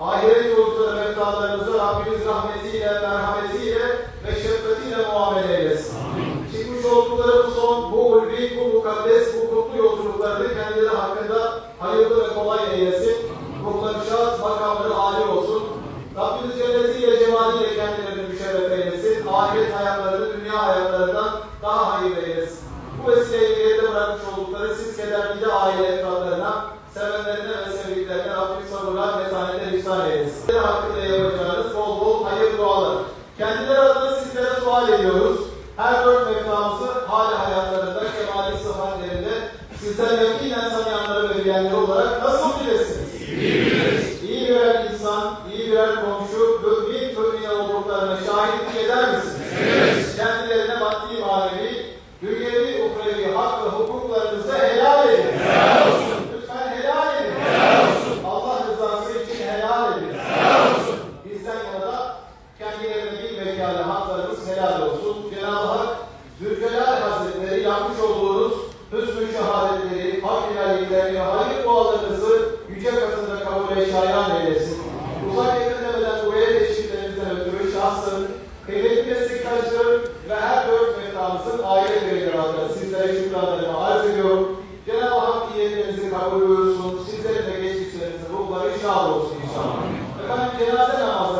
Ahiret yolcuları mevtalarımızı Rabbimiz rahmetiyle, merhametiyle ve şefkatiyle muamele eylesin. Çıkmış oldukları bu son, bu ulvi, bu mukaddes, bu kutlu yolculuklarını kendileri hakkında hayırlı ve kolay eylesin. Ruhları şad, makamları âli olsun. Rabbimiz cennetiyle, cemaliyle kendilerini müşerref eylesin. Ahiret hayatlarını dünya hayatlarından daha hayırlı eylesin. Bu vesileyle geride bırakmış oldukları siz kederli aile efratlarına, sevenlerine ve sevdiklerine Rabbim sabırlar, metanetler ihsan eylesin. Sizler hakkında yapacağınız bol bol hayır dualar. Kendileri adına sizlere sual ediyoruz. Her dört mevtamızı hali hayatlarında, kemali sıhhatlerinde sizden yakinen tanıyanları ve bilenleri olarak nasıl bilirsiniz? İyi birer insan, iyi birer komşu, mümin mümine olduklarına şahitlik eder misiniz? Kendilerine maddi manevi, dünyevi ukrevi hak ve hukuklarınızı helal edin. Lütfen helal edin. Allah rızası için helal edin. Bizden yana da kendilerine bir vekâle haklarımız helal olsun. Cenab-ı Hak Zülcelal Hazretleri yapmış olduğunuz hüsnü şehadetleri, hak ilerliklerini, hayır dualarınızı yüce katında kabul şayan eylesin. Uzak yakın demeden buraya teşriflerinizden ötürü şahsın, kıymetli meslektaşlarım ve her dört meftamızın aile bireyleri sizlere şükranlarımı arz ediyorum. Cenab-ı Hak niyetlerinizi kabul buyursun. Sizlerin de geçmişlerinizin ruhları şad olsun inşallah. Efendim cenaze namazlarımıza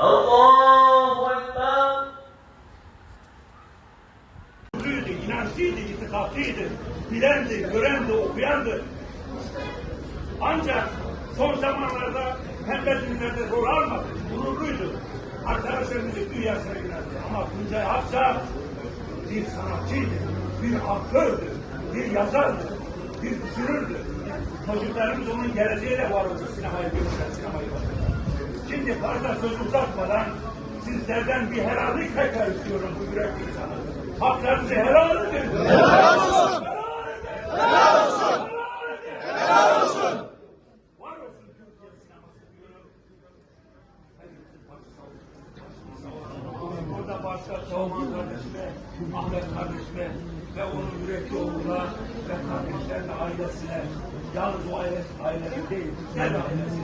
Allahu Ekber. Kötüydü, inançlıydı, itikatlıydı, bilendi, görendi, okuyandı. Ancak son zamanlarda pembe düğünlerde rol almadı, gururluydu. Arkadaşlar müzik dünyasına yöneldi. Ama Tuncay Akça bir sanatçıydı, bir aktördü, bir yazardı, bir düşünürdü. Çocuklarımız onun geleceğiyle var oldu sinemaya görürler, sinemayı. Şimdi fazla söz uzatmadan sizlerden bir helallik tekrar istiyorum bu yürekli insana. Haklarınızı helal edin. Helal olsun. Helal olsun. Helal olsun. Var olsun Türkiye sineması diyorum. Burada başta Teoman kardeşime, Ahmet kardeşime ve onun yürekli oğluna ve kardeşlerine, ailesine, yalnız o aile, ailesi değil, güzel ailesi.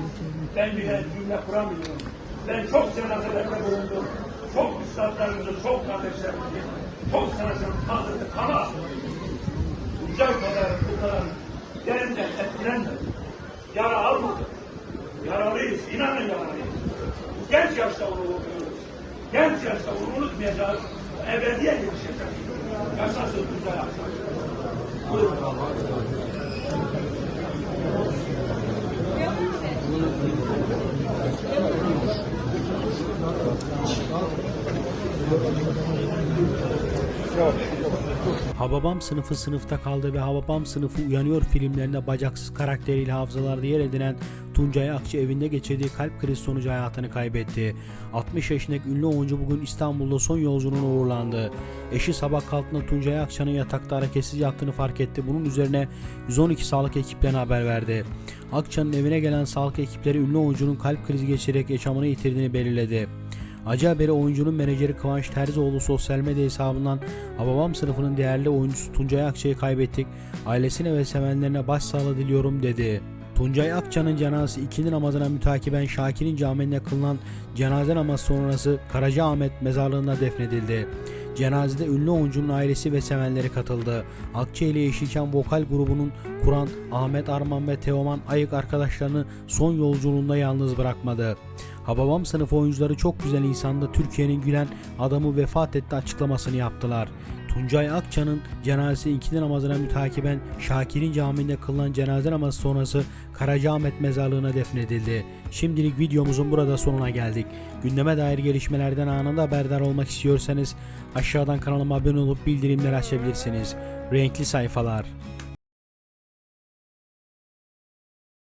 Ben bile cümle kuramıyorum. Ben çok cenazelerde bulundum. Çok üstadlarımızı, çok kardeşlerimizi, çok sanatçılarımızı kaldırdık ama güzel kadar, bu kadar derinden etkilenmedim. Yara almadık. Yaralıyız, inanın yaralıyız. Genç yaşta onu okuyoruz. Genç yaşta onu unutmayacağız. Ebediye gelişecek. Yaşasın güzel akşam. Buyurun. Hababam sınıfı sınıfta kaldı ve Hababam sınıfı uyanıyor filmlerinde bacaksız karakteriyle hafızalarda yer edinen Tuncay Akçı evinde geçirdiği kalp krizi sonucu hayatını kaybetti. 60 yaşındaki ünlü oyuncu bugün İstanbul'da son yolculuğuna uğurlandı. Eşi sabah kalktığında Tuncay Akça'nın yatakta hareketsiz yattığını fark etti. Bunun üzerine 112 sağlık ekiplerine haber verdi. Akça'nın evine gelen sağlık ekipleri ünlü oyuncunun kalp krizi geçirerek yaşamını yitirdiğini belirledi. Acı haberi oyuncunun menajeri Kıvanç Terzioğlu sosyal medya hesabından Hababam sınıfının değerli oyuncusu Tuncay Akça'yı kaybettik. Ailesine ve sevenlerine başsağlığı diliyorum dedi. Tuncay Akça'nın cenazesi ikindi namazına mütakiben Şakir'in camiinde kılınan cenaze namazı sonrası Karacaahmet mezarlığına defnedildi. Cenazede ünlü oyuncunun ailesi ve sevenleri katıldı. Akça ile Yeşilçam vokal grubunun kuran Ahmet Arman ve Teoman Ayık arkadaşlarını son yolculuğunda yalnız bırakmadı. Hababam sınıf oyuncuları çok güzel insanda Türkiye'nin gülen adamı vefat etti açıklamasını yaptılar. Tuncay Akça'nın cenazesi ikindi namazına mütakiben Şakir'in camiinde kılınan cenaze namazı sonrası Karacaahmet mezarlığına defnedildi. Şimdilik videomuzun burada sonuna geldik. Gündeme dair gelişmelerden anında haberdar olmak istiyorsanız aşağıdan kanalıma abone olup bildirimleri açabilirsiniz. Renkli sayfalar.